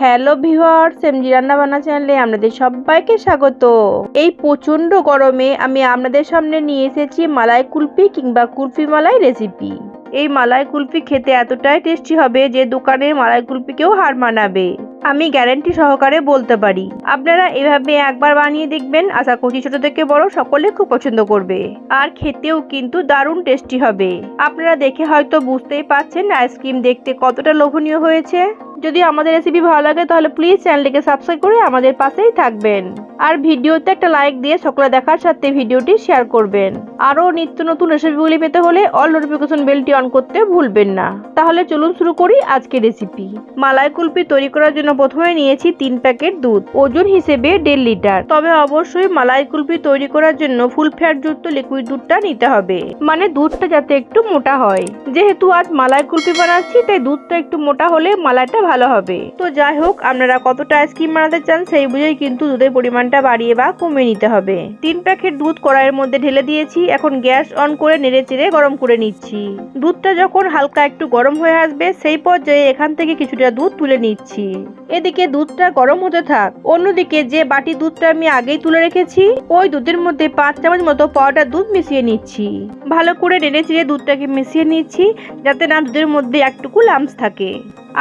Hello viewers MG রান্নাবান্না চ্যানেলে আপনাদের সবাইকে স্বাগত। এই প্রচণ্ড গরমে আমি আপনাদের সামনে নিয়ে এসেছি মালাই কুলফি কিংবা কুলফি মালাই রেসিপি। এই মালাই কুলফি খেতে এতটাই টেস্টি হবে যে দোকানের মালাই কুলফিকেও হার মানাবে। আমি গ্যারান্টি সহকারে বলতে পারি। আপনারা এভাবে একবার বানিয়ে দেখবেন, আশা করছি ছোট থেকে বড় সকলে খুব পছন্দ করবে। আর খেতেও কিন্তু দারুণ টেস্টি হবে। আপনারা দেখে হয়তো বুঝতেই পারছেন আইসক্রিম দেখতে কতটা লোভনীয় হয়েছে। যদি আমাদের রেসিপি ভালো লাগে, তাহলে প্লিজ চ্যানেলটিকে সাবস্ক্রাইব করে আমাদের পাশেই থাকবেন। আর ভিডিওতে একটা লাইক দিয়ে সকলে দেখার সাথে ভিডিওটি শেয়ার করবেন। আরও নিত্য নতুন রেসিপিগুলি পেতে হলে অল নোটিফিকেশন বেলটি অন করতে ভুলবেন না। তাহলে চলুন শুরু করি আজকে রেসিপি মালাই কুলপি তৈরি করার জন্য প্রথমে নিয়েছি তিন প্যাকেট দুধ, ওজন হিসেবে দেড় লিটার। তবে অবশ্যই মালাই কুলপি তৈরি করার জন্য ফুল ফ্যাট যুক্ত লিকুইড দুধটা নিতে হবে। মানে দুধটা যাতে একটু মোটা হয়। যেহেতু আজ মালাই কুলপি বানাচ্ছি, তাই দুধটা একটু মোটা হলে মালাইটা ভালো হবে। তো যাই হোক আপনারা কতটা আইসক্রিম বানাতে চান সেই বুঝেই কিন্তু দুধের পরিমাণটা বাড়িয়ে বা কমিয়ে নিতে হবে। তিন প্যাকেট দুধ কড়াইয়ের মধ্যে ঢেলে দিয়েছি, এখন গ্যাস অন করে নেড়ে চেড়ে গরম করে নিচ্ছি। দুধটা যখন হালকা একটু গরম হয়ে আসবে, সেই পর্যায়ে এখান থেকে কিছুটা দুধ তুলে নিচ্ছি। এদিকে দুধটা গরম হতে থাক, অন্যদিকে যে বাটি দুধটা আমি আগেই তুলে রেখেছি, ওই দুধের মধ্যে পাঁচ চামচ মতো পাউডার দুধ মিশিয়ে নিচ্ছি। ভালো করে নেড়ে চেড়ে দুধটাকে মিশিয়ে নিচ্ছি, যাতে না দুধের মধ্যে একটুকু লামস থাকে।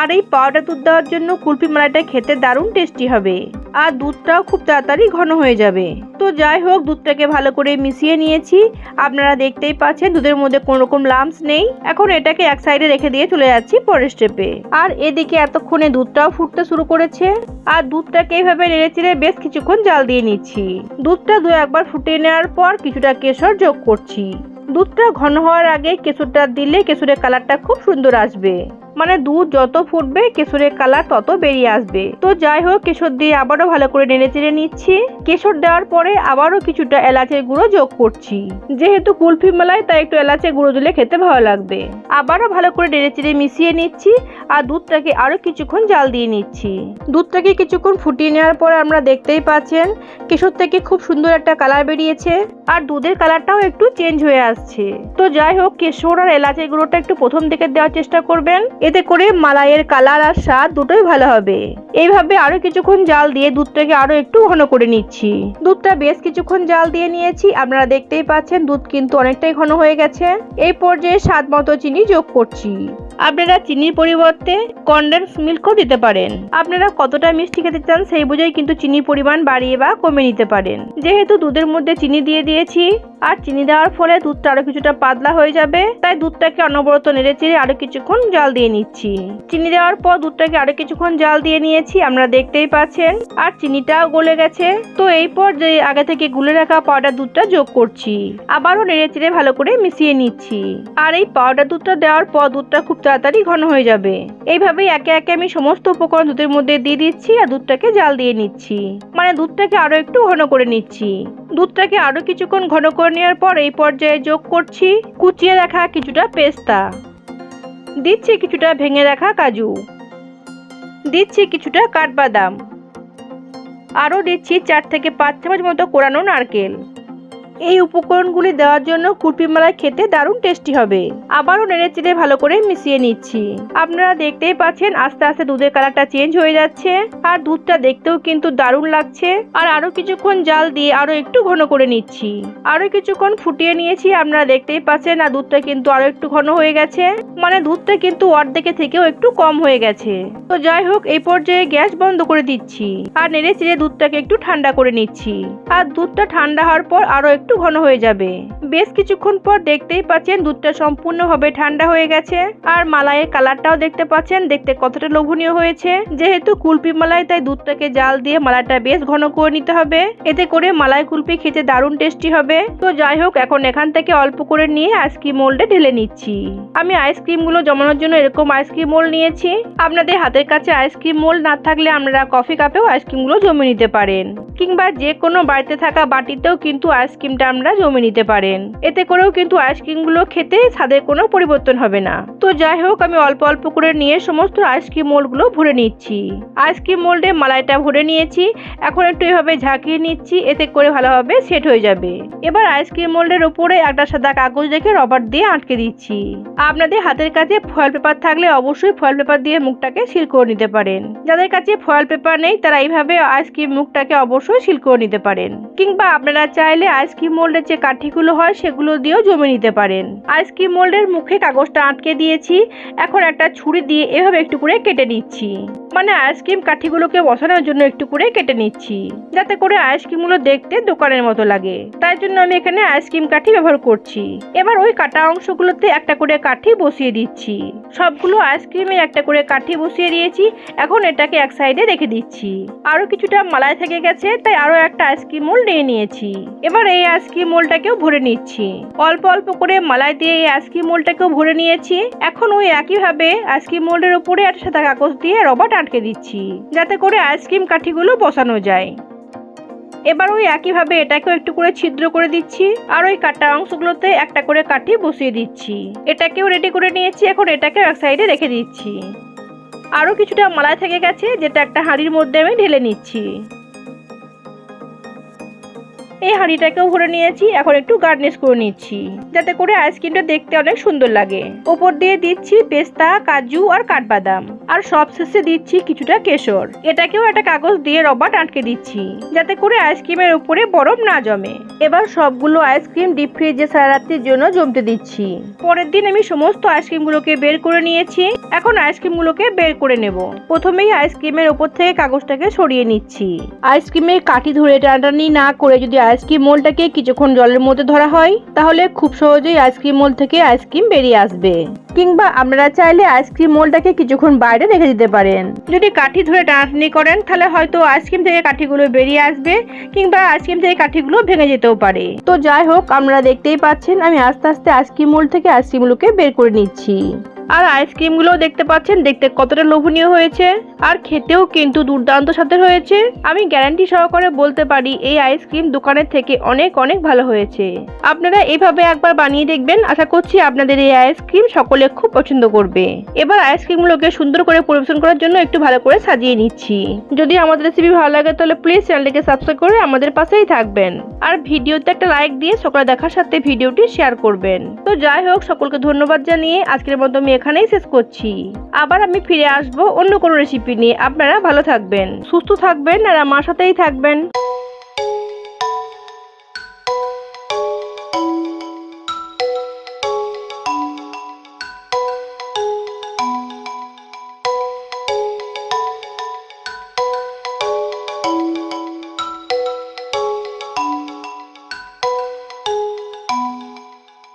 আর এই পাউডার দুধ দেওয়ার জন্য কুলফি মালাইটা খেতে দারুণ টেস্টি হবে। আর দুধটাও খুব তাড়াতাড়ি ঘন হয়ে যাবে। তো যাই হোক, দুধটাকে ভালো করে মিশিয়ে নিয়েছি। আপনারা দেখতেই পাচ্ছেন, দুধের মধ্যে কোনো রকম লামস নেই। এখন এটাকে এক সাইডে রেখে দিয়ে চলে যাচ্ছি পরের স্টেপে আর এদিকে এতক্ষণে দুধটাও ফুটতে শুরু করেছে। আর দুধটাকে এইভাবে নেড়ে চেড়ে বেশ কিছুক্ষণ জাল দিয়ে নিচ্ছি। দুধটা দু একবার ফুটিয়ে নেওয়ার পর কিছুটা কেশর যোগ করছি। দুধটা ঘন হওয়ার আগে কেশরটা দিলে কেশরের কালারটা খুব সুন্দর আসবে। মানে দুধ যত ফুটবে, কেশরের কালার তত বেরিয়ে আসবে। তো যাই হোক, কেশর দিয়ে আবারও ভালো করে নেড়ে চেড়ে নিচ্ছি। কেশর দেওয়ার পরে আবারও কিছুটা এলাচের গুঁড়ো যোগ করছি। যেহেতু কুলফি মেলায়, তাই একটু এলাচের গুঁড়ো দিলে খেতে ভালো লাগবে। আবারও ভালো করে নেড়ে চেড়ে মিশিয়ে নিচ্ছি আর দুধটাকে আরও কিছুক্ষণ জাল দিয়ে নিচ্ছি। দুধটাকে কিছুক্ষণ ফুটিয়ে নেওয়ার পর আমরা দেখতেই পাচ্ছেন, কেশর থেকে খুব সুন্দর একটা কালার বেরিয়েছে আর দুধের কালারটাও একটু চেঞ্জ হয়ে আসছে। তো যাই হোক, কেশর আর এলাচের গুঁড়োটা একটু প্রথম দিকে দেওয়ার চেষ্টা করবেন। এতে করে মালাইয়ের কালার আর স্বাদ দুটোই ভালো হবে। এইভাবে আরও কিছুক্ষণ জাল দিয়ে দুধটাকে আরও একটু ঘন করে নিচ্ছি। দুধটা বেশ কিছুক্ষণ জাল দিয়ে নিয়েছি। আপনারা দেখতেই পাচ্ছেন দুধ কিন্তু অনেকটাই ঘন হয়ে গেছে। এই পর্যায়ে স্বাদ মতো চিনি যোগ করছি। আপনারা চিনির পরিবর্তে কন্ডেন্স মিল্কও দিতে পারেন। আপনারা কতটা মিষ্টি খেতে চান সেই বুঝেই কিন্তু চিনির পরিমাণ বাড়িয়ে বা কমে নিতে পারেন। যেহেতু দুধের মধ্যে চিনি দিয়ে দিয়েছি, আর চিনি দেওয়ার ফলে দুধটা আরও কিছুটা পাতলা হয়ে যাবে, তাই দুধটাকে অনবরত নেড়ে চেড়ে আরও কিছুক্ষণ জাল দিয়ে নিচ্ছি। চিনি দেওয়ার পর দুধটাকে আরও কিছুক্ষণ জাল দিয়ে নিয়েছি আমরা দেখতেই পাচ্ছেন, আর চিনিটাও গলে গেছে। তো এই পর যে আগে থেকে গুলে রাখা পাউডার দুধটা যোগ করছি। আবারও নেড়ে চেড়ে ভালো করে মিশিয়ে নিচ্ছি। আর এই পাউডার দুধটা দেওয়ার পর দুধটা খুব তাড়াতাড়ি ঘন হয়ে যাবে। এইভাবেই একে একে আমি সমস্ত উপকরণ দুধের মধ্যে দিয়ে দিচ্ছি আর দুধটাকে জাল দিয়ে নিচ্ছি। মানে দুধটাকে আরও একটু ঘন করে নিচ্ছি। দুধটাকে আরও কিছুক্ষণ ঘন করে নেওয়ার পর এই পর্যায়ে যোগ করছি, কুচিয়ে রাখা কিছুটা পেস্তা। দিচ্ছি কিছুটা ভেঙে রাখা কাজু। দিচ্ছি কিছুটা কাঠবাদাম। আরও দিচ্ছি চার থেকে পাঁচ চামচ মতো কোরানো নারকেল। এই উপকরণগুলি দেওয়ার জন্য কুলপি মালাই খেতে দারুণ টেস্টি হবে। আবারও নেড়ে চেড়ে ভালো করে মিশিয়ে নিচ্ছি। আপনারা দেখতেই পাচ্ছেন, আস্তে আস্তে দুধের কালারটা চেঞ্জ হয়ে যাচ্ছে আর দুধটা দেখতেও কিন্তু দারুণ লাগছে। আর আরও কিছুক্ষণ জাল দিয়ে আরও একটু ঘন করে নিচ্ছি। আরও কিছুক্ষণ ফুটিয়ে নিয়েছি, আপনারা দেখতেই পাচ্ছেন, আর দুধটা কিন্তু আরও একটু ঘন হয়ে গেছে। মানে দুধটা কিন্তু অর্ধেকে থেকেও একটু কম হয়ে গেছে। তো যাই হোক, এই পর্যায়ে গ্যাস বন্ধ করে দিচ্ছি। আর নেড়ে চেড়ে দুধটাকে একটু ঠান্ডা করে নিচ্ছি। আর দুধটা ঠান্ডা হওয়ার পর আরও একটু ঘন হয়ে যাবে। বেশ কিছুক্ষণ পর দেখতেই পাচ্ছেন দুধটা সম্পূর্ণভাবে ঠান্ডা হয়ে গেছে। আর মালাইয়ের কালারটাও দেখতে পাচ্ছেন, দেখতে কতটা লোভনীয় হয়েছে। যেহেতু কুলপি মালাই, তাই দুধটাকে জাল দিয়ে মালাইটা বেশ ঘন করে নিতে হবে। এতে করে মালাই কুলপি খেতে দারুণ টেস্টি হবে। তো যাই হোক, এখন এখান থেকে অল্প করে নিয়ে আইসক্রিম মোল্ডে ঢেলে নিচ্ছি। আমি আইসক্রিমগুলো জমানোর জন্য এরকম আইসক্রিম মোল্ড নিয়েছি। আপনাদের হাতের কাছে আইসক্রিম মোল্ড না থাকলে আপনারা কফি কাপেও আইসক্রিমগুলো জমে নিতে পারেন। কিংবা যে কোনো বাড়িতে থাকা বাটিতেও কিন্তু আইসক্রিম আইসক্রিমটা আমরা জমে নিতে পারেন। এতে করেও কিন্তু আইসক্রিমগুলো খেতে স্বাদের কোনো পরিবর্তন হবে না। তো যাই হোক, আমি অল্প অল্প করে নিয়ে সমস্ত আইসক্রিম মোল্ডগুলো ভরে নিচ্ছি। আইসক্রিম মোল্ডে মালাইটা ভরে নিয়েছি। এখন একটু এভাবে ঝাঁকিয়ে নিচ্ছি, এতে করে ভালোভাবে সেট হয়ে যাবে। এবার আইসক্রিম মোল্ডের উপরে একটা সাদা কাগজ রেখে রবার দিয়ে আটকে দিচ্ছি। আপনাদের হাতের কাছে ফয়েল পেপার থাকলে অবশ্যই ফয়েল পেপার দিয়ে মুখটাকে সিল করে নিতে পারেন। যাদের কাছে ফয়েল পেপার নেই, তারা এইভাবে আইসক্রিম মুখটাকে অবশ্যই সিল করে নিতে পারেন। কিংবা আপনারা চাইলে আইসক্রিম মোল্ডের যে কাঠিগুলো হয় সেগুলো দিয়েও জমে নিতে পারেন। আইসক্রিম মোল্ডের মুখে কাগজটা আটকে দিয়েছি। এখন একটা ছুরি দিয়ে এভাবে একটু করে কেটে নিচ্ছি। মানে আইসক্রিম কাঠিগুলোকে বসানোর জন্য একটু করে কেটে নিচ্ছি। যাতে করে আইসক্রিমগুলো দেখতে দোকানের মতো লাগে। তাই জন্য আমি এখানে আইসক্রিম কাঠি ব্যবহার করছি। এবার ওই কাটা অংশগুলোতে একটা করে কাঠি বসিয়ে দিচ্ছি। সবগুলো আইসক্রিমে একটা করে কাঠি বসিয়ে দিয়েছি। এখন এটাকে এক সাইডে রেখে দিচ্ছি। আরও কিছুটা মালাই থেকে গেছে, তাই আরও একটা আইসক্রিম মোল নিয়ে নিয়েছি। এবার এই আইসক্রিম মোলটাকেও ভরে নিচ্ছি। অল্প অল্প করে মালাই দিয়ে এই আইসক্রিম মোলটাকেও ভরে নিয়েছি। এখন ওই একইভাবে আইসক্রিম মোল্ডের উপরে একটা সাদা কাগজ দিয়ে রবার আটকে দিচ্ছি, যাতে করে আইসক্রিম কাঠিগুলো বসানো যায়। এবার ওই একইভাবে এটাকেও একটু করে ছিদ্র করে দিচ্ছি, আর ওই কাটা অংশগুলোতে একটা করে কাঠি বসিয়ে দিচ্ছি। এটাকেও রেডি করে নিয়েছি, এখন এটাকে এক সাইডে রেখে দিচ্ছি। আরও কিছুটা মালাই থেকে গেছে, যেটা একটা হাঁড়ির মধ্যে আমি ঢেলে নিচ্ছি। এই হাঁড়িটাকেও ভরে নিয়েছি, এখন একটু গার্নিশ করে নিচ্ছি, যাতে করে আইসক্রিমটা দেখতে অনেক সুন্দর লাগে। ওপর দিয়ে দিচ্ছি পেস্তা, কাজু আর কাঠবাদাম। আর সব শেষে দিচ্ছি কিছুটা কেশর। এটাকেও একটা কাগজ দিয়ে রবার আটকে দিচ্ছি, যাতে করে আইসক্রিমের উপরে বরফ না জমে। এবার সবগুলো আইসক্রিম ডিপ ফ্রিজে সারা রাত্রির জন্য জমতে দিচ্ছি। পরের দিন আমি সমস্ত আইসক্রিমগুলোকে বের করে নিয়েছি। এখন আইসক্রিমগুলোকে বের করে নেব। প্রথমেই আইসক্রিমের ওপর থেকে কাগজটাকে সরিয়ে নিচ্ছি। আইসক্রিমের কাঠি ধরে টানাটানি না করে যদি আইসক্রিম মোলটাকে কিছুক্ষণ জলের মধ্যে ধরা হয়, তাহলে খুব সহজেই আইসক্রিম মোল থেকে আইসক্রিম বেরিয়ে আসবে। কিংবা আপনারা চাইলে আইসক্রিম মোলটাকে কিছুক্ষণ বাইরে রেখে দিতে পারেন। যদি কাঠি ধরে টানাটানি করেন তাহলে হয়তো আইসক্রিম থেকে কাঠিগুলো বেরিয়ে আসবে কিংবা আইসক্রিম থেকে কাঠিগুলো ভেঙে যেতেও পারে। তো যাই হোক আপনারা দেখতেই পাচ্ছেন আমি আস্তে আস্তে আইসক্রিম মোল থেকে আইসক্রিমগুলোকে বের করে নিচ্ছি। আর আইসক্রিমগুলো দেখতে পাচ্ছেন দেখতে কতটা লোভনীয় হয়েছে। আর খেতেও কিন্তু দুর্দান্ত স্বাদের হয়েছে। আমি গ্যারান্টি সহকারে বলতে পারি, এই আইসক্রিম দোকানের থেকে অনেক অনেক ভালো হয়েছে। আপনারা এইভাবে একবার বানিয়ে দেখবেন। আশা করছি আপনাদের এই আইসক্রিম সকলে খুব পছন্দ করবে। এবার আইসক্রিমগুলোকে সুন্দর করে পরিবেশন করার জন্য একটু ভালো করে সাজিয়ে নিচ্ছি। যদি আমাদের রেসিপি ভালো লাগে, তাহলে প্লিজ চ্যানেলটিকে সাবস্ক্রাইব করে আমাদের পাশেই থাকবেন। আর ভিডিওতে একটা লাইক দিয়ে সকালে দেখার সাথে ভিডিওটি শেয়ার করবেন। তো যাই হোক, সকলকে ধন্যবাদ জানিয়ে আজকের মতো আমি এখানেই শেষ করছি। আবার আমি ফিরে আসব অন্য কোনো রেসিপি নিয়ে আপনারা ভালো থাকবেন সুস্থ থাকবেন আর আমার সাথেই থাকবেন।